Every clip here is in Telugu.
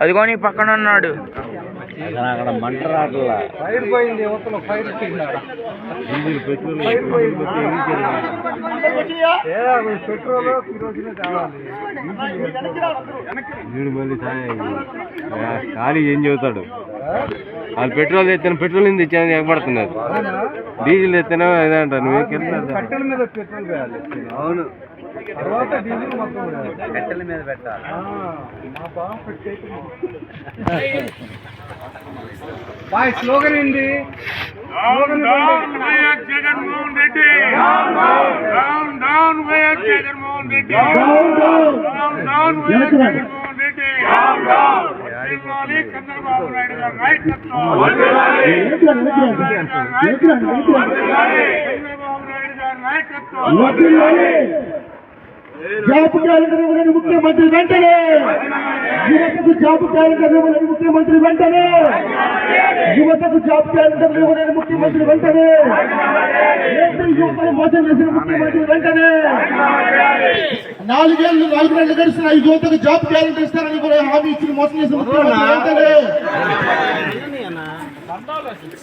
అదిగోని పక్కన ఉన్నాడు. అక్కడ మంట రాట్లా ఫైర్ పోయింది యువతలో ఫైర్ పెట్రోల్ పెట్రోల్ వీడు మళ్ళీ ఖాళీ ఏం చెబుతాడు వాళ్ళు పెట్రోల్ తెచ్చిన పెట్రోల్ ఎందుకు తెచ్చాను ఎగబడుతున్నారు. డీజిల్ తెచ్చినా అదే అంటారు నువ్వు అవును. తర్వాత డీజిల్ మొత్తం. కట్టెల మీద పెట్టాలి ఆ, మా పెట్టేది. బాయ్ స్లోగన్ ఇవ్వండి. Jaganmohan Reddy down down YS Jaganmohan Reddy down down YS Jaganmohan Reddy Chandrababu Naidu గారి నాయకత్వం చంద్రబాబు నాయుడు గారి నాయకత్వం జాబ్ క్యాలెండర్ ఇవ్వలేని ముఖ్యమంత్రి వెంటనే. యువతకు జాబ్ క్యాలెండర్ ఇవ్వలేని ముఖ్యమంత్రి వెంటనే. యువతకు జాబ్ క్యాలెండర్ ఇవ్వలేని ముఖ్యమంత్రి వెంటనే. ఏపీ యువతను మోసం చేసిన ముఖ్యమంత్రి వెంటనే. నాలుగేళ్ళు నాలుగు నెలలు గడిచిన ఈ యువతకు జాబ్ క్యాలెండర్ ఇస్తారని కూడా హామీ ఇచ్చి మోసం చేసిన ముఖ్యమంత్రి వెంటనే.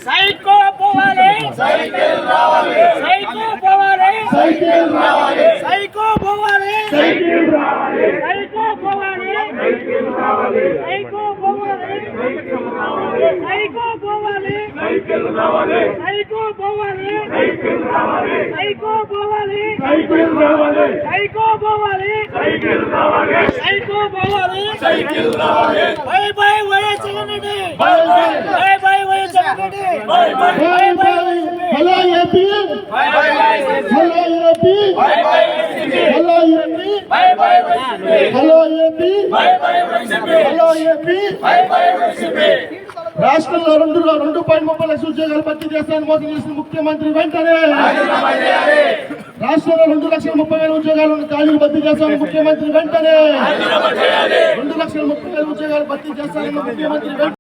సైకో పోవాలి సైకిల్ రావాలి. సైకో పోవాలి సైకిల్ రావాలి. సైకిల్ రావాలి సైకో పోవాలి సైకిల్ రావాలి సైకో పోవాలి సైకో పోవాలి సైకిల్ రావాలి సైకో పోవాలి సైకిల్ రావాలి సైకో పోవాలి సైకిల్ రావాలి సైకో పోవాలి సైకిల్ రావాలి సైకో పోవాలి సైకిల్ రావాలి bye bye YS Jagan Reddy bye bye bye YS Jagan Reddy bye bye bye bye hello AP hello AP hello AP bye bye hello AP. Hello AP. రాష్ట్రంలో రెండు రెండు పాయింట్ ముప్పై లక్షల ఉద్యోగాలు భర్తీ చేస్తానని మోసం చేసిన ముఖ్యమంత్రి వెంటనే. రాష్ట్రంలో రెండు లక్షల ముప్పై వేల ఉద్యోగాలు ఖాళీలు భర్తీ చేస్తానని ముఖ్యమంత్రి వెంటనే. రెండు లక్షల ముప్పై వేల ఉద్యోగాలు భర్తీ చేస్తానని ముఖ్యమంత్రి